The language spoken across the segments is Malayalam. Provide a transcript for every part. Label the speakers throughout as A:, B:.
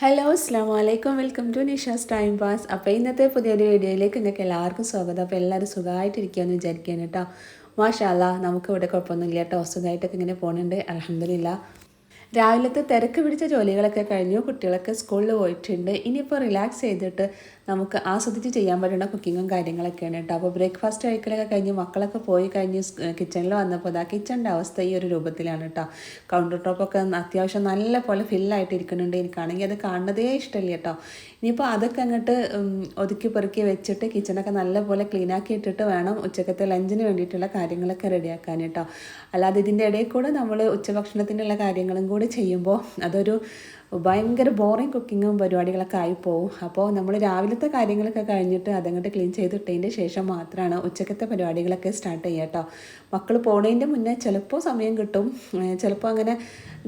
A: ഹലോ അസ്ലാം വലൈക്കും welcome to Nisha's time pass അപ്പോൾ ഇന്നത്തെ പുതിയൊരു വീഡിയോയിലേക്ക് നിങ്ങൾക്ക് എല്ലാവർക്കും സ്വാഗതം. അപ്പോൾ എല്ലാവരും സുഖമായിട്ടിരിക്കുകയെന്ന് വിചാരിക്കുകയാണ് കേട്ടോ. മാഷാല്ല നമുക്ക് ഇവിടെ കുഴപ്പമൊന്നുമില്ല കേട്ടോ. സുഖമായിട്ടൊക്കെ ഇങ്ങനെ പോകുന്നുണ്ട് അലഹമില്ല രാവിലത്തെ തിരക്ക് പിടിച്ച ജോലികളൊക്കെ കഴിഞ്ഞു കുട്ടികളൊക്കെ സ്കൂളിൽ പോയിട്ടുണ്ട്. ഇനിയിപ്പോൾ റിലാക്സ് ചെയ്തിട്ട് നമുക്ക് ആസ്വദിച്ച് ചെയ്യാൻ പറ്റുന്ന കുക്കിങ്ങും കാര്യങ്ങളൊക്കെയാണ് കേട്ടോ. അപ്പോൾ ബ്രേക്ക്ഫാസ്റ്റ് കഴിക്കലൊക്കെ കഴിഞ്ഞ് മക്കളൊക്കെ പോയി കഴിഞ്ഞ് കിച്ചണിൽ വന്നപ്പോൾ അതാ കിച്ചണിന്റെ അവസ്ഥ ഈ ഒരു രൂപത്തിലാണ് കേട്ടോ. കൗണ്ടർ ടോപ്പൊക്കെ അത്യാവശ്യം നല്ല പോലെ ഫില്ലായിട്ട് ഇരിക്കുന്നുണ്ട്. എനിക്കാണെങ്കിൽ അത് കാണുന്നതേ ഇഷ്ടമില്ല കേട്ടോ. ഇനിയിപ്പോൾ അതൊക്കെ അങ്ങോട്ട് ഒതുക്കി പെറുക്കി വെച്ചിട്ട് കിച്ചണൊക്കെ നല്ലപോലെ ക്ലീൻ ആക്കി ഇട്ടിട്ട് വേണം ഉച്ചക്കത്തെ ലഞ്ചിന് വേണ്ടിയിട്ടുള്ള കാര്യങ്ങളൊക്കെ റെഡിയാക്കാൻ കേട്ടോ. അല്ലാതെ ഇതിന്റെ ഇടയിൽ കൂടെ നമ്മൾ ഉച്ചഭക്ഷണത്തിനുള്ള കാര്യങ്ങളും ചെയ്യുമ്പോൾ അതൊരു ഭയങ്കര ബോറിങ് കുക്കിങ്ങും പരിപാടികളൊക്കെ ആയി അപ്പോൾ നമ്മൾ രാവിലത്തെ കാര്യങ്ങളൊക്കെ കഴിഞ്ഞിട്ട് അതങ്ങോട്ട് ക്ലീൻ ചെയ്തിട്ടതിന്റെ ശേഷം മാത്രമാണ് ഉച്ചക്കത്തെ പരിപാടികളൊക്കെ സ്റ്റാർട്ട് ചെയ്യുക കേട്ടോ. മക്കൾ പോണതിന്റെ മുന്നേ ചിലപ്പോൾ സമയം കിട്ടും. ചിലപ്പോൾ അങ്ങനെ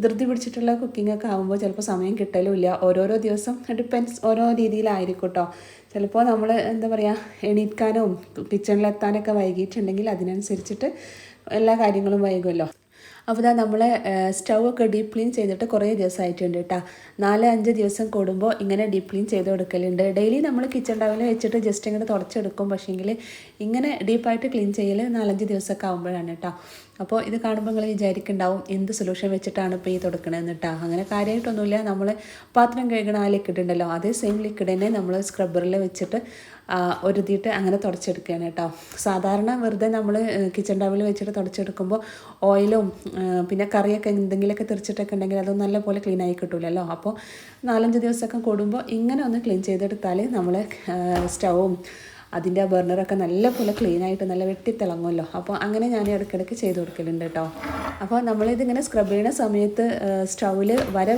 A: ധൃതി പിടിച്ചിട്ടുള്ള കുക്കിംഗ് ഒക്കെ ആകുമ്പോൾ ചിലപ്പോൾ സമയം കിട്ടലുമില്ല. ഓരോരോ ദിവസം ഡിപ്പെൻസ് ഓരോ രീതിയിലായിരിക്കും കേട്ടോ. ചിലപ്പോൾ നമ്മൾ എന്താ പറയുക എണീക്കാനും കിച്ചണിലെത്താനൊക്കെ വൈകിയിട്ടുണ്ടെങ്കിൽ അതിനനുസരിച്ചിട്ട് എല്ലാ കാര്യങ്ങളും വൈകുമല്ലോ. അപ്പോൾ ഇതാ സ്റ്റൗ ഒക്കെ ഡീപ്പ് ക്ലീൻ ചെയ്തിട്ട് കുറേ ദിവസമായിട്ടുണ്ട് കേട്ടോ. നാല് അഞ്ച് ദിവസം കൂടുമ്പോൾ ഇങ്ങനെ ഡീപ് ക്ലീൻ ചെയ്ത് കൊടുക്കലുണ്ട്. ഡെയിലി നമ്മൾ കിച്ചൺ ടവൽ വെച്ചിട്ട് ജസ്റ്റ് ഇങ്ങനെ തുടച്ചെടുക്കും. പക്ഷേങ്കിൽ ഇങ്ങനെ ഡീപ്പായിട്ട് ക്ലീൻ ചെയ്യൽ നാലഞ്ച് ദിവസമൊക്കെ ആകുമ്പോഴാണ് കേട്ടോ. അപ്പോൾ ഇത് കാണുമ്പോൾ നിങ്ങൾ വിചാരിക്കുന്നുണ്ടാവും എന്ത് സൊല്യൂഷൻ വെച്ചിട്ടാണ് ഇപ്പോൾ ഈ തുടക്കണമെന്ന് കേട്ടോ അങ്ങനെ കാര്യമായിട്ടൊന്നുമില്ല നമ്മൾ പാത്രം കഴുകണ ആ ലിക്വിഡ് ഉണ്ടല്ലോ അതേ സെയിം ലിക്വിഡ് തന്നെ നമ്മൾ സ്ക്രബ്ബറിൽ വെച്ചിട്ട് ഒരുതിയിട്ട് അങ്ങനെ തുടച്ചെടുക്കുകയാണ് കേട്ടോ സാധാരണ വെറുതെ നമ്മൾ കിച്ചൺ ടവൽ വെച്ചിട്ട് തുടച്ചെടുക്കുമ്പോൾ ഓയിലും പിന്നെ കറിയൊക്കെ എന്തെങ്കിലുമൊക്കെ തെറിച്ചിട്ടൊക്കെ ഉണ്ടെങ്കിൽ അത് നല്ലപോലെ ക്ലീൻ ആയി കിട്ടൂലല്ലോ. അപ്പോൾ നാലഞ്ച് ദിവസമൊക്കെ കൂടുമ്പോൾ ഇങ്ങനെ ഒന്ന് ക്ലീൻ ചെയ്തെടുത്താൽ നമ്മൾ സ്റ്റൗവും അതിന്റെ ആ ബർണറൊക്കെ ക്ലീൻ ആയിട്ട് നല്ല വെട്ടിത്തിളങ്ങുമല്ലോ. അപ്പോൾ അങ്ങനെ ഞാൻ ഇടയ്ക്കിടയ്ക്ക് ചെയ്ത് കൊടുക്കലുണ്ട് കേട്ടോ. അപ്പോൾ നമ്മളിതിങ്ങനെ സ്ക്രബ് ചെയ്യുന്ന സമയത്ത് സ്റ്റൗവിൽ വര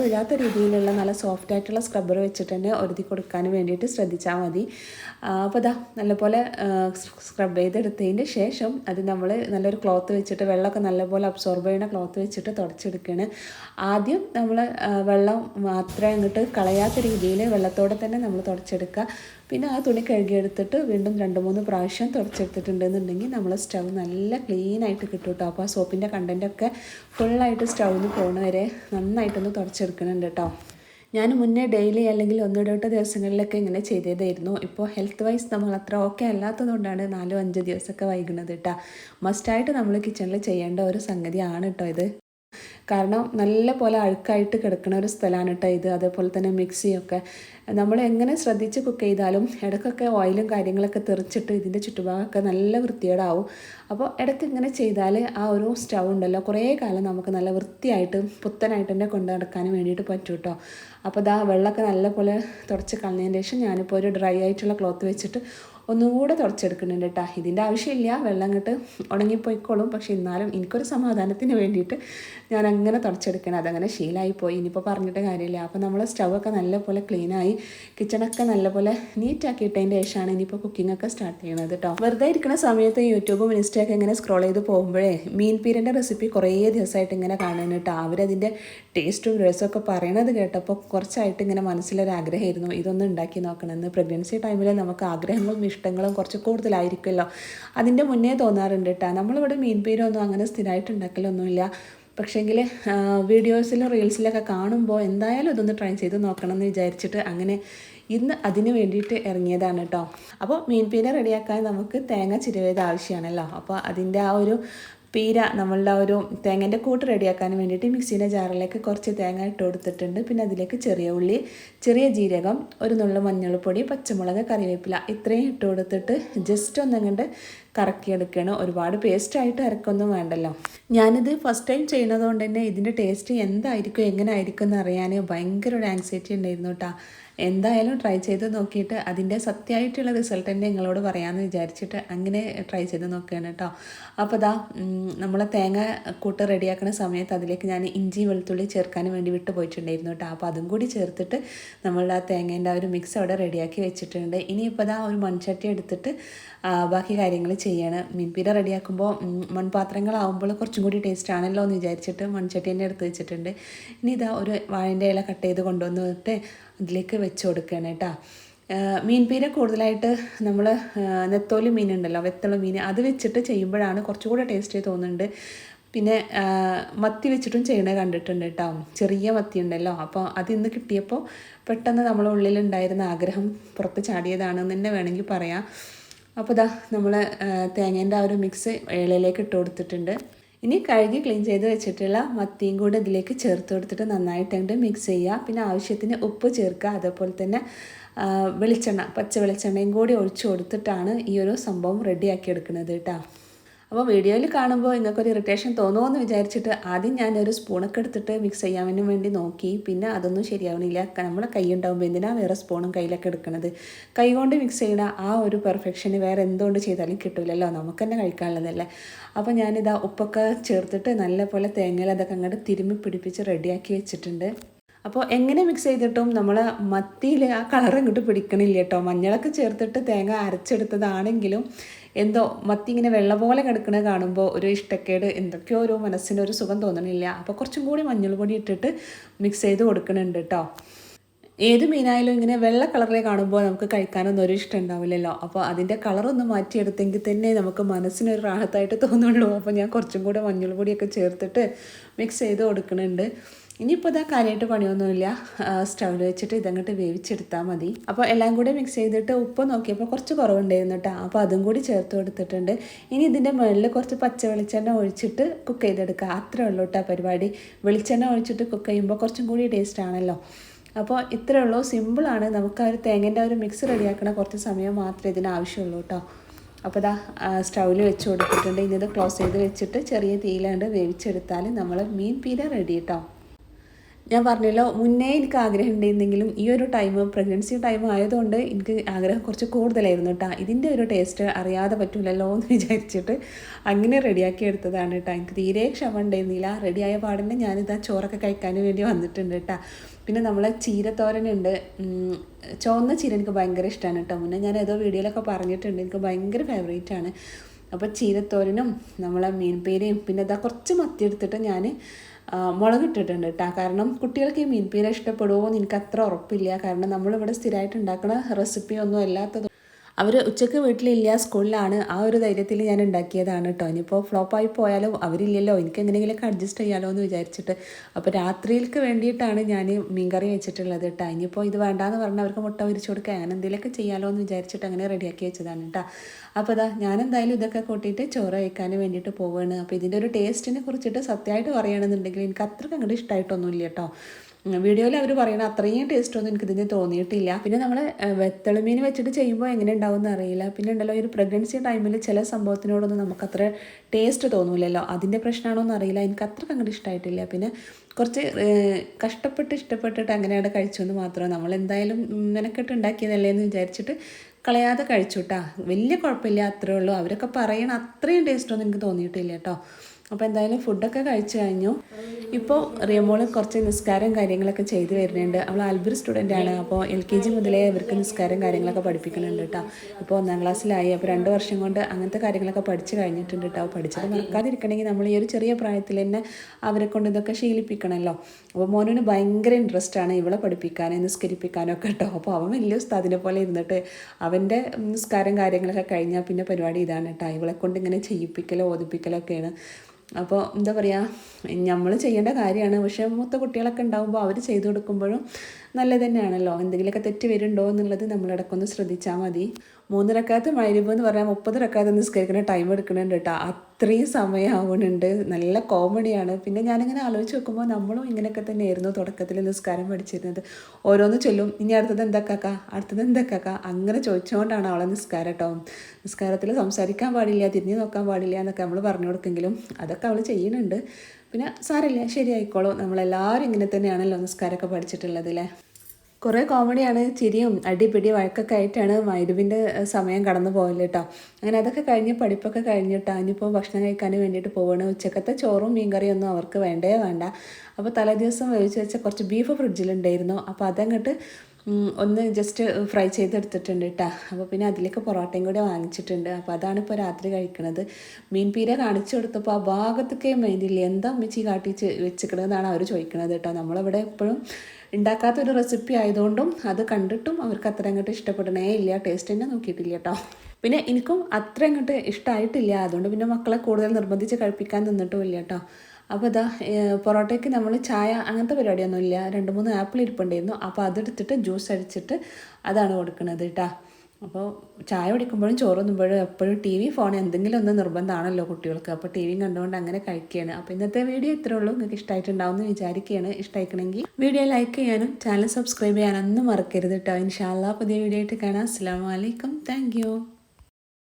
A: രീതിയിലുള്ള നല്ല സോഫ്റ്റ് ആയിട്ടുള്ള സ്ക്രബ്ബർ വെച്ചിട്ട് തന്നെ ഒരുതി കൊടുക്കാൻ വേണ്ടിയിട്ട് ശ്രദ്ധിച്ചാൽ മതി. അപ്പോൾ ഇതാ നല്ലപോലെ സ്ക്രബ് ചെയ്തെടുത്തതിന്റെ ശേഷം അത് നമ്മൾ നല്ലൊരു ക്ലോത്ത് വെച്ചിട്ട് വെള്ളമൊക്കെ നല്ലപോലെ അബ്സോർബ് ചെയ്യുന്ന ക്ലോത്ത് വെച്ചിട്ട് തുടച്ചെടുക്കുകയാണ്. ആദ്യം നമ്മൾ വെള്ളം മാത്രം അങ്ങോട്ട് കളയാത്ത രീതിയിൽ വെള്ളത്തോടെ തന്നെ നമ്മൾ തുടച്ചെടുക്കുക. പിന്നെ ആ തുണി കഴുകിയെടുത്തിട്ട് വീണ്ടും രണ്ട് മൂന്ന് പ്രാവശ്യം തുടച്ചെടുത്തിട്ടുണ്ടെന്നുണ്ടെങ്കിൽ നമ്മൾ സ്റ്റവ് നല്ല ക്ലീൻ ആയിട്ട് കിട്ടും കേട്ടോ അപ്പോൾ ആ സോപ്പിന്റെ കണ്ടന്റൊക്കെ ഫുള്ളായിട്ട് സ്റ്റൗന്ന് പോണ വരെ നന്നായിട്ടൊന്ന് തുടച്ചെടുക്കുന്നുണ്ട് കേട്ടോ ഞാൻ മുന്നേ ഡെയിലി അല്ലെങ്കിൽ ഒന്നിടവിട്ട ദിവസങ്ങളിലൊക്കെ ഇങ്ങനെ ചെയ്തതായിരുന്നു. ഇപ്പോൾ ഹെൽത്ത് വൈസ് നമ്മൾ അത്ര ഓക്കെ അല്ലാത്തതുകൊണ്ടാണ് നാലോ അഞ്ചോ ദിവസമൊക്കെ വൈകുന്നത് കേട്ടോ മസ്റ്റായിട്ട് നമ്മൾ കിച്ചണിൽ ചെയ്യേണ്ട ഒരു സംഗതിയാണ് കേട്ടോ ഇത്. കാരണം നല്ല പോലെ അഴുക്കായിട്ട് കിടക്കുന്ന ഒരു സ്ഥലമാണ് കേട്ടോ ഇത്. അതേപോലെ തന്നെ മിക്സിയൊക്കെ. നമ്മൾ എങ്ങനെ ശ്രദ്ധിച്ച് കുക്ക് ചെയ്താലും ഇടയ്ക്കൊക്കെ ഓയിലും കാര്യങ്ങളൊക്കെ തെറിച്ചിട്ട് ഇതിന്റെ ചുറ്റുഭാഗമൊക്കെ നല്ല വൃത്തികേടാവും. അപ്പോൾ ഇടയ്ക്ക് ഇങ്ങനെ ചെയ്താൽ ആ ഒരു സ്റ്റൗ ഉണ്ടല്ലോ കുറേ കാലം നമുക്ക് നല്ല വൃത്തിയായിട്ട് പുത്തനായിട്ട് തന്നെ കൊണ്ടു നടക്കാൻ വേണ്ടിയിട്ട് പറ്റും കേട്ടോ. അപ്പോൾ ഇതാ വെള്ളമൊക്കെ നല്ല പോലെ തുടച്ച് കളഞ്ഞതിന് ശേഷം ഞാനിപ്പോൾ ഒരു ഡ്രൈ ആയിട്ടുള്ള ക്ലോത്ത് വെച്ചിട്ട് ഒന്നുകൂടെ തുടച്ചെടുക്കുന്നുണ്ട് കേട്ടോ ഇതിന്റെ ആവശ്യമില്ല. വെള്ളം അങ്ങോട്ട് ഉണങ്ങിപ്പോയിക്കോളും. പക്ഷേ എന്നാലും എനിക്കൊരു സമാധാനത്തിന് വേണ്ടിയിട്ട് ഞാൻ അങ്ങനെ തുടച്ചെടുക്കണം. അതങ്ങനെ ശീലമായിപ്പോയി ഇനിയിപ്പോൾ പറഞ്ഞിട്ട് കാര്യമില്ല. അപ്പോൾ നമ്മൾ സ്റ്റൗവൊക്കെ നല്ലപോലെ ക്ലീനായി കിച്ചണൊക്കെ നല്ലപോലെ നീറ്റാക്കിയിട്ടതിന്റെ ശേഷമാണ് ഇനിയിപ്പോൾ കുക്കിംഗ് ഒക്കെ സ്റ്റാർട്ട് ചെയ്യണത് കേട്ടോ വെറുതെ ഇരിക്കുന്ന സമയത്ത് യൂട്യൂബും ഇൻസ്റ്റയൊക്കെ ഇങ്ങനെ സ്ക്രോൾ ചെയ്ത് പോകുമ്പോഴേ മീൻ പീരന്റെ റെസിപ്പി കുറേ ദിവസമായിട്ട് ഇങ്ങനെ കാണുന്നു കേട്ടോ അവരതിന്റെ ടേസ്റ്റും രസമൊക്കെ പറയണത് കേട്ടപ്പോൾ കുറച്ചായിട്ട് ഇങ്ങനെ മനസ്സിലൊരു ആഗ്രഹമായിരുന്നു ഇതൊന്നും ഉണ്ടാക്കി നോക്കണമെന്ന്. പ്രഗ്നൻസി ടൈമിൽ നമുക്ക് ആഗ്രഹങ്ങളും ഇഷ്ടങ്ങളും കുറച്ച് കൂടുതലായിരിക്കുമല്ലോ. അതിന്റെ മുന്നേ തോന്നാറുണ്ട് കേട്ടോ നമ്മളിവിടെ മീൻ പീരൊന്നും അങ്ങനെ സ്ഥിരമായിട്ട് ഉണ്ടാക്കലൊന്നുമില്ല പക്ഷേങ്കിൽ വീഡിയോസിലും റീൽസിലൊക്കെ കാണുമ്പോൾ എന്തായാലും ഇതൊന്ന് ട്രൈ ചെയ്ത് നോക്കണം എന്ന് വിചാരിച്ചിട്ട് അങ്ങനെ ഇന്ന് അതിന് വേണ്ടിയിട്ട് ഇറങ്ങിയതാണ് കേട്ടോ അപ്പോൾ മീൻ പീന റെഡിയാക്കാൻ നമുക്ക് തേങ്ങ ചിരവേത് ആവശ്യമാണല്ലോ. അപ്പോൾ അതിന്റെ ആ ഒരു പീര നമ്മളുടെ ഒരു തേങ്ങേന്റെ കൂട്ട് റെഡിയാക്കാൻ വേണ്ടിയിട്ട് മിക്സീന്റെ ജാറിലേക്ക് കുറച്ച് തേങ്ങ ഇട്ട് കൊടുത്തിട്ടുണ്ട്. പിന്നെ അതിലേക്ക് ചെറിയ ഉള്ളി ചെറിയ ജീരകം ഒരു നുള്ള മഞ്ഞൾപ്പൊടി പച്ചമുളക് കറിവേപ്പില ഇത്രയും ഇട്ട് കൊടുത്തിട്ട് ജസ്റ്റ് ഒന്നങ്ങണ്ട് കറക്കിയെടുക്കണം ഒരുപാട് പേസ്റ്റായിട്ട് ഇറക്കൊന്നും വേണ്ടല്ലോ. ഞാനിത് ഫസ്റ്റ് ടൈം ചെയ്യുന്നത് കൊണ്ട് തന്നെ ഇതിന്റെ ടേസ്റ്റ് എന്തായിരിക്കും എങ്ങനെ ആയിരിക്കും എന്ന് അറിയാൻ ഭയങ്കര ഒരു ആങ്സൈറ്റി ഉണ്ടായിരുന്നു കേട്ടോ എന്തായാലും ട്രൈ ചെയ്ത് നോക്കിയിട്ട് അതിന്റെ സത്യമായിട്ടുള്ള റിസൾട്ട് തന്നെ നിങ്ങളോട് പറയാമെന്ന് വിചാരിച്ചിട്ട് അങ്ങനെ ട്രൈ ചെയ്ത് നോക്കുകയാണ് കേട്ടോ. അപ്പോൾ ഇതാ നമ്മൾ തേങ്ങ കൂട്ട് റെഡിയാക്കുന്ന സമയത്ത് അതിലേക്ക് ഞാൻ ഇഞ്ചി വെളുത്തുള്ളി ചേർക്കാൻ വേണ്ടി വിട്ട് പോയിട്ടുണ്ടായിരുന്നു കേട്ടോ. അപ്പോൾ അതും കൂടി ചേർത്തിട്ട് നമ്മളുടെ ആ തേങ്ങേന്റെ ആ ഒരു മിക്സ് അവിടെ റെഡിയാക്കി വെച്ചിട്ടുണ്ട്. ഇനിയിപ്പോൾ ഇതാ ഒരു മൺചട്ടി എടുത്തിട്ട് ബാക്കി കാര്യങ്ങൾ ചെയ്യാണ്. മീൻപീര റെഡിയാക്കുമ്പോൾ മൺപാത്രങ്ങളാവുമ്പോൾ കുറച്ചും കൂടി ടേസ്റ്റ് ആണല്ലോ എന്ന് വിചാരിച്ചിട്ട് മൺചട്ടി തന്നെ എടുത്ത് വെച്ചിട്ടുണ്ട്. ഇനി ഇതാ ഒരു വാഴന്റെ ഇല കട്ട് ചെയ്ത് കൊണ്ടുവന്നിട്ട് അതിലേക്ക് വെച്ച് കൊടുക്കുകയാണ് കേട്ടോ. മീൻ കൂടുതലായിട്ട് നമ്മൾ നെത്തോലി മീൻ ഉണ്ടല്ലോ വെത്തള മീൻ അത് വെച്ചിട്ട് ചെയ്യുമ്പോഴാണ് കുറച്ചുകൂടെ ടേസ്റ്റ് തോന്നുന്നുണ്ട്. പിന്നെ മത്തി വെച്ചിട്ടും ചെയ്യണേ കണ്ടിട്ടുണ്ട് കേട്ടോ. ചെറിയ മത്തി ഉണ്ടല്ലോ അപ്പോൾ അത് ഇന്ന് കിട്ടിയപ്പോൾ പെട്ടെന്ന് നമ്മളെ ഉള്ളിലുണ്ടായിരുന്ന ആഗ്രഹം പുറത്ത് ചാടിയതാണെന്ന് തന്നെ വേണമെങ്കിൽ പറയാം. അപ്പോൾ ഇതാ നമ്മൾ തേങ്ങേന്റെ ആ ഒരു മിക്സ് ഇളയിലേക്ക് ഇട്ട് കൊടുത്തിട്ടുണ്ട്. ഇനി കഴുകി ക്ലീൻ ചെയ്ത് വെച്ചിട്ടുള്ള മത്തിയും കൂടെ ഇതിലേക്ക് ചേർത്ത് കൊടുത്തിട്ട് നന്നായിട്ട് അങ്ങോട്ട് മിക്സ് ചെയ്യുക. പിന്നെ ആവശ്യത്തിന് ഉപ്പ് ചേർക്കുക. അതേപോലെ തന്നെ വെളിച്ചെണ്ണ പച്ച വെളിച്ചെണ്ണയും കൂടി ഒഴിച്ചു കൊടുത്തിട്ടാണ് ഈ ഒരു സംഭവം റെഡിയാക്കി എടുക്കുന്നത് കേട്ടോ. അപ്പോൾ വീഡിയോയിൽ കാണുമ്പോൾ നിങ്ങൾക്കൊരു ഇറിറ്റേഷൻ തോന്നുമെന്ന് വിചാരിച്ചിട്ട് ആദ്യം ഞാനൊരു സ്പൂണൊക്കെ എടുത്തിട്ട് മിക്സ് ചെയ്യാനും വേണ്ടി നോക്കി. പിന്നെ അതൊന്നും ശരിയാവണില്ല. നമ്മളെ കൈ ഉണ്ടാകുമ്പോൾ എന്തിനാണ് വേറെ സ്പൂണും കയ്യിലൊക്കെ എടുക്കുന്നത് കൈ കൊണ്ട് മിക്സ് ചെയ്യണ ആ ഒരു പെർഫെക്ഷന് വേറെ എന്തുകൊണ്ട് ചെയ്താലും കിട്ടില്ലല്ലോ നമുക്ക് തന്നെ കഴിക്കാനുള്ളതല്ലേ? അപ്പോൾ ഞാനിതാ ഉപ്പൊക്കെ ചേർത്തിട്ട് നല്ലപോലെ തേങ്ങയിൽ അതൊക്കെ അങ്ങോട്ട് തിരുമ്മി പിടിപ്പിച്ച് റെഡിയാക്കി വെച്ചിട്ടുണ്ട്. അപ്പോൾ എങ്ങനെ മിക്സ് ചെയ്തിട്ടും നമ്മൾ മത്തിയിൽ ആ കളർ ഇങ്ങോട്ട് പിടിക്കണില്ല കേട്ടോ. മഞ്ഞളൊക്കെ ചേർത്തിട്ട് തേങ്ങ അരച്ചെടുത്തതാണെങ്കിലും എന്തോ മത്തി ഇങ്ങനെ വെള്ള പോലെ കിടക്കുന്നത് കാണുമ്പോൾ ഒരു ഇഷ്ടക്കേട് എന്തൊക്കെയോ ഒരു മനസ്സിനൊരു സുഖം തോന്നണില്ല. അപ്പോൾ കുറച്ചും കൂടി മഞ്ഞൾ പൊടി ഇട്ടിട്ട് മിക്സ് ചെയ്ത് കൊടുക്കുന്നുണ്ട് കേട്ടോ ഏത് മീനായാലും ഇങ്ങനെ വെള്ള കളറിൽ കാണുമ്പോൾ നമുക്ക് കഴിക്കാനൊന്നും ഒരു ഇഷ്ടം ഉണ്ടാവില്ലല്ലോ. അപ്പോൾ അതിന്റെ കളറൊന്ന് മാറ്റിയെടുത്തെങ്കിൽ തന്നെ നമുക്ക് മനസ്സിനൊരു റാഹത്തായിട്ട് തോന്നുള്ളൂ. അപ്പോൾ ഞാൻ കുറച്ചും കൂടെ മഞ്ഞൾ പൊടിയൊക്കെ ചേർത്തിട്ട് മിക്സ് ചെയ്ത് കൊടുക്കുന്നുണ്ട് ഇനിയിപ്പോൾ ഇതാ കാര്യമായിട്ട് പണിയൊന്നുമില്ല. സ്റ്റൗവിൽ വെച്ചിട്ട് ഇതങ്ങോട്ട് വേവിച്ചെടുത്താൽ മതി. അപ്പോൾ എല്ലാം കൂടി മിക്സ് ചെയ്തിട്ട് ഉപ്പ് നോക്കിയപ്പോൾ കുറച്ച് കുറവുണ്ടായിരുന്നു കേട്ടോ അപ്പോൾ അതും കൂടി ചേർത്ത് കൊടുത്തിട്ടുണ്ട്. ഇനി ഇതിന്റെ മുകളിൽ കുറച്ച് പച്ച വെളിച്ചെണ്ണ ഒഴിച്ചിട്ട് കുക്ക് ചെയ്തെടുക്കുക അത്രേ ഉള്ളൂ കേട്ടോ പരിപാടി. വെളിച്ചെണ്ണ ഒഴിച്ചിട്ട് കുക്ക് ചെയ്യുമ്പോൾ കുറച്ചും കൂടി ടേസ്റ്റ് ആണല്ലോ. അപ്പോൾ ഇത്രേ ഉള്ളൂ. സിമ്പിളാണ് നമുക്ക് ആ ഒരു തേങ്ങേന്റെ ഒരു മിക്സ് റെഡിയാക്കണ കുറച്ച് സമയം മാത്രമേ ഇതിന് ആവശ്യമുള്ളൂ കേട്ടോ അപ്പോൾ ഇതാ സ്റ്റൗവിൽ വെച്ച് കൊടുത്തിട്ടുണ്ട്. ഇനി ഇത് ക്ലോസ് ചെയ്ത് വെച്ചിട്ട് ചെറിയ തീയിലാണ്ട് വേവിച്ചെടുത്താൽ നമ്മൾ മീൻ പീര റെഡി കേട്ടോ ഞാൻ പറഞ്ഞല്ലോ മുന്നേ എനിക്ക് ആഗ്രഹം ഉണ്ടായിരുന്നെങ്കിലും ഈ ഒരു ടൈം പ്രഗ്നൻസി ടൈം ആയതുകൊണ്ട് എനിക്ക് ആഗ്രഹം കുറച്ച് കൂടുതലായിരുന്നു കേട്ടോ ഇതിന്റെ ഒരു ടേസ്റ്റ് അറിയാതെ പറ്റൂലല്ലോ എന്ന് വിചാരിച്ചിട്ട് അങ്ങനെ റെഡിയാക്കി എടുത്തതാണ് കേട്ടോ എനിക്ക് തീരെ ക്ഷമ ഉണ്ടായിരുന്നില്ല റെഡിയായ പാടിന് ഞാനിതാ ചോറൊക്കെ കഴിക്കാൻ വേണ്ടി വന്നിട്ടുണ്ട് കേട്ടോ പിന്നെ നമ്മളെ ചീരത്തോരനുണ്ട്. ചുവന്ന ചീര എനിക്ക് ഭയങ്കര ഇഷ്ടമാണ് കേട്ടോ മുന്നേ. ഞാൻ ഏതോ വീഡിയോയിലൊക്കെ പറഞ്ഞിട്ടുണ്ട്. എനിക്ക് ഭയങ്കര ഫേവറേറ്റ് ആണ്. അപ്പോൾ ചീരത്തോരനും നമ്മളെ മീൻപേരയും പിന്നെ ഇതാ കുറച്ച് മത്തി എടുത്തിട്ട് ഞാൻ മുളക് ഇട്ടിട്ടുണ്ട് കേട്ടോ കാരണം കുട്ടികൾക്ക് ഈ മീൻപീര ഇഷ്ടപ്പെടുമോ എന്ന് എനിക്ക് അത്ര ഉറപ്പില്ല. കാരണം നമ്മളിവിടെ സ്ഥിരമായിട്ട് ഉണ്ടാക്കുന്ന റെസിപ്പി ഒന്നും അല്ലാത്തത് അവർ ഉച്ചയ്ക്ക് വീട്ടിലില്ല സ്കൂളിലാണ്. ആ ഒരു ധൈര്യത്തിൽ ഞാൻ ഉണ്ടാക്കിയതാണ് കേട്ടോ ഇനിയിപ്പോൾ ഫ്ലോപ്പായി പോയാലോ? അവരില്ലല്ലോ. എനിക്ക് എങ്ങനെയെങ്കിലുമൊക്കെ അഡ്ജസ്റ്റ് ചെയ്യാലോ എന്ന് വിചാരിച്ചിട്ട്. അപ്പോൾ രാത്രിയിലേക്ക് വേണ്ടിയിട്ടാണ് ഞാൻ മീൻകറി വെച്ചിട്ടുള്ളത് കേട്ടോ ഇനിയിപ്പോൾ ഇത് വേണ്ടാന്ന് പറഞ്ഞാൽ അവർക്ക് മുട്ട വിരിച്ചു കൊടുക്കുക അങ്ങനെ എന്തെങ്കിലുമൊക്കെ ചെയ്യാലോ എന്ന് വിചാരിച്ചിട്ട് അങ്ങനെ റെഡിയാക്കി വെച്ചതാണ് കേട്ടോ അപ്പോൾ അതാ ഞാൻ എന്തായാലും ഇതൊക്കെ കൂട്ടിയിട്ട് ചോറ് കഴിക്കാൻ വേണ്ടിയിട്ട് പോവുകയാണ് അപ്പോൾ ഇതിന്റെ ഒരു ടേസ്റ്റിനെ കുറിച്ചിട്ട് സത്യമായിട്ട് പറയുകയാണെന്നുണ്ടെങ്കിൽ എനിക്ക് അത്രയ്ക്ക് അങ്ങോട്ട് ഇഷ്ടമായിട്ടൊന്നുമില്ല കേട്ടോ വീഡിയോയിൽ അവർ പറയണ അത്രയും ടേസ്റ്റ് ഒന്നും എനിക്ക് ഇതിന് തോന്നിയിട്ടില്ല. പിന്നെ നമ്മൾ വെത്തളമീൻ വെച്ചിട്ട് ചെയ്യുമ്പോൾ എങ്ങനെ ഉണ്ടാവും അറിയില്ല. പിന്നെ ഉണ്ടല്ലോ ഒരു പ്രഗ്നൻസി ടൈമിൽ ചില സംഭവത്തിനോടൊന്നും നമുക്ക് അത്ര ടേസ്റ്റ് തോന്നൂലല്ലോ. അതിന്റെ പ്രശ്നമാണോ എന്ന് അറിയില്ല. എനിക്ക് അത്ര അങ്ങോട്ട് ഇഷ്ടമായിട്ടില്ല പിന്നെ കുറച്ച് കഷ്ടപ്പെട്ട് ഇഷ്ടപ്പെട്ടിട്ട് അങ്ങനെയാണ് കഴിച്ചെന്ന് മാത്രം. നമ്മൾ എന്തായാലും മെനക്കെട്ട് ഉണ്ടാക്കിയതല്ലേ എന്ന് വിചാരിച്ചിട്ട് കളയാതെ കഴിച്ചു കേട്ടാ വലിയ കുഴപ്പമില്ല അത്രേ ഉള്ളൂ. അവരൊക്കെ പറയണ അത്രയും ടേസ്റ്റൊന്നും എനിക്ക് തോന്നിയിട്ടില്ല കേട്ടോ അപ്പോൾ എന്തായാലും ഫുഡൊക്കെ കഴിച്ചു കഴിഞ്ഞു. ഇപ്പോൾ റിയമോൾ കുറച്ച് നിസ്കാരം കാര്യങ്ങളൊക്കെ ചെയ്തു വരുന്നുണ്ട്. അവൾ അൽബിർ സ്റ്റുഡന്റ് ആണ്. അപ്പോൾ എൽ കെ ജി മുതലേ ഇവർക്ക് നിസ്കാരം കാര്യങ്ങളൊക്കെ പഠിപ്പിക്കുന്നുണ്ട് കേട്ടോ ഇപ്പോൾ ഒന്നാം ക്ലാസ്സിലായി. അപ്പോൾ രണ്ട് വർഷം കൊണ്ട് അങ്ങനത്തെ കാര്യങ്ങളൊക്കെ പഠിച്ചു കഴിഞ്ഞിട്ടുണ്ട് കേട്ടോ പഠിച്ചത് മറക്കാതിരിക്കണമെങ്കിൽ നമ്മൾ ഈ ഒരു ചെറിയ പ്രായത്തിൽ തന്നെ അവരെ കൊണ്ട് ഇതൊക്കെ ശീലിപ്പിക്കണമല്ലോ അപ്പോൾ മോനോന് ഭയങ്കര ഇൻട്രസ്റ്റ് ആണ് ഇവളെ പഠിപ്പിക്കാനും നിസ്കരിപ്പിക്കാനും ഒക്കെ കേട്ടോ അപ്പോൾ അവൻ വലിയ ഉസ്താദിനെ പോലെ ഇരുന്നിട്ട് അവന്റെ നിസ്കാരം കാര്യങ്ങളൊക്കെ കഴിഞ്ഞാൽ പിന്നെ പരിപാടി ഇതാണ് കേട്ടോ ഇവളെ കൊണ്ട് ഇങ്ങനെ ചെയ്യിപ്പിക്കലോ ഓദിപ്പിക്കലോ ഒക്കെയാണ് അപ്പോൾ എന്താ പറയുക നമ്മൾ ചെയ്യേണ്ട കാര്യമാണ് പക്ഷേ മൂത്ത കുട്ടികളൊക്കെ ഉണ്ടാകുമ്പോൾ അവർ ചെയ്തു കൊടുക്കുമ്പോഴും നല്ലത് തന്നെയാണല്ലോ. എന്തെങ്കിലുമൊക്കെ തെറ്റ് വരുന്നുണ്ടോ എന്നുള്ളത് നമ്മളിടക്കൊന്ന് ശ്രദ്ധിച്ചാൽ മതി. മൂന്ന് റക്കാത്ത് മഴരുമ്പ് എന്ന് പറഞ്ഞാൽ മുപ്പത് റക്കാത്ത് നിസ്കരിക്കുന്ന ടൈം എടുക്കുന്നുണ്ട് കേട്ടോ അത്രയും സമയമാവുന്നുണ്ട് നല്ല കോമഡിയാണ് പിന്നെ ഞാനിങ്ങനെ ആലോചിച്ച് നോക്കുമ്പോൾ നമ്മളും ഇങ്ങനെയൊക്കെ തന്നെയായിരുന്നു തുടക്കത്തിൽ നിസ്കാരം പഠിച്ചിരുന്നത്. ഓരോന്ന് ചൊല്ലും. ഇനി അടുത്തത് എന്താക്കാക്ക അടുത്തത് എന്താക്കാക്ക അങ്ങനെ ചോദിച്ചുകൊണ്ടാണ് അവളെ നിസ്കാരം കേട്ടോ നിസ്കാരത്തിൽ സംസാരിക്കാൻ പാടില്ല തിരിഞ്ഞു നോക്കാൻ പാടില്ല എന്നൊക്കെ നമ്മൾ പറഞ്ഞു കൊടുക്കെങ്കിലും അതൊക്കെ അവൾ ചെയ്യുന്നുണ്ട്. പിന്നെ സാരമില്ല ശരിയായിക്കോളൂ. നമ്മളെല്ലാവരും ഇങ്ങനെ തന്നെയാണല്ലോ നിസ്കാരമൊക്കെ പഠിച്ചിട്ടുള്ളത് അല്ലേ കുറേ കോമഡിയാണ് ചിരിയും അടിപിടി വഴക്കൊക്കെ ആയിട്ടാണ് മൈരുവിന്റെ സമയം കടന്നു പോകൽ കേട്ടോ അങ്ങനെ അതൊക്കെ കഴിഞ്ഞ് പഠിപ്പൊക്കെ കഴിഞ്ഞിട്ടാ ഇനിയിപ്പോൾ ഭക്ഷണം കഴിക്കാൻ വേണ്ടിയിട്ട് പോവാണ്. ഉച്ചക്കത്തെ ചോറും മീൻകറിയും ഒന്നും അവർക്ക് വേണ്ടേ വേണ്ട. അപ്പോൾ തലേദിവസം വേവിച്ച് വെച്ച കുറച്ച് ബീഫ് ഫ്രിഡ്ജിലുണ്ടായിരുന്നു. അപ്പോൾ അതങ്ങോട്ട് ഒന്ന് ജസ്റ്റ് ഫ്രൈ ചെയ്തെടുത്തിട്ടുണ്ട് കേട്ടോ അപ്പോൾ പിന്നെ അതിലേക്ക് പൊറോട്ടയും കൂടി വാങ്ങിച്ചിട്ടുണ്ട്. അപ്പോൾ അതാണ് ഇപ്പോൾ രാത്രി കഴിക്കുന്നത് മീൻ പീര കാണിച്ചു കൊടുത്തപ്പോൾ ആ ഭാഗത്തൊക്കെ മൈൻഡില്ല എന്താ അമ്മച്ചി കാട്ടി വെച്ചിക്കണതെന്നാണ് അവർ ചോദിക്കുന്നത് കേട്ടോ നമ്മളിവിടെ എപ്പോഴും ഉണ്ടാക്കാത്ത ഒരു റെസിപ്പി ആയതുകൊണ്ടും അത് കണ്ടിട്ടും അവർക്ക് അത്ര അങ്ങോട്ട് ഇഷ്ടപ്പെടണേ ഇല്ല. ടേസ്റ്റ് തന്നെ നോക്കിയിട്ടില്ല കേട്ടോ പിന്നെ എനിക്കും അത്ര അങ്ങോട്ട് ഇഷ്ടമായിട്ടില്ല അതുകൊണ്ട് പിന്നെ മക്കളെ കൂടുതൽ നിർബന്ധിച്ച് കഴിപ്പിക്കാൻ നിന്നിട്ടുമില്ല കേട്ടോ അപ്പോൾ ഇതാ പൊറോട്ടയ്ക്ക് നമ്മൾ ചായ അങ്ങനത്തെ പരിപാടിയൊന്നുമില്ല. രണ്ട് മൂന്ന് ആപ്പിൾ ഇരിപ്പുണ്ടായിരുന്നു. അപ്പോൾ അതെടുത്തിട്ട് ജ്യൂസ് അടിച്ചിട്ട് അതാണ് കൊടുക്കുന്നത് കേട്ടോ അപ്പോൾ ചായ കുടിക്കുമ്പോഴും ചോറ് തിന്നുമ്പോഴും എപ്പോഴും ടി വി ഫോൺ എന്തെങ്കിലും ഒന്ന് നിർബന്ധമാണല്ലോ കുട്ടികൾക്ക്. അപ്പോൾ ടി വിയും കണ്ടുകൊണ്ട് അങ്ങനെ കഴിക്കുകയാണ് അപ്പോൾ ഇന്നത്തെ വീഡിയോ ഇത്രേ ഉള്ളൂ. നിങ്ങൾക്ക് ഇഷ്ടമായിട്ടുണ്ടാവും എന്ന് വിചാരിക്കുകയാണ് ഇഷ്ടമായിക്കണമെങ്കിൽ വീഡിയോ ലൈക്ക് ചെയ്യാനും ചാനൽ സബ്സ്ക്രൈബ് ചെയ്യാനൊന്നും മറക്കരുത് കേട്ടോ ഇൻഷാല്ലാ പുതിയ വീഡിയോ ആയിട്ട് കാണാം. അസ്സാം വലൈക്കും താങ്ക്